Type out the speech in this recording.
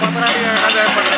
பத்திராளியை கதை பண்ணுறேன்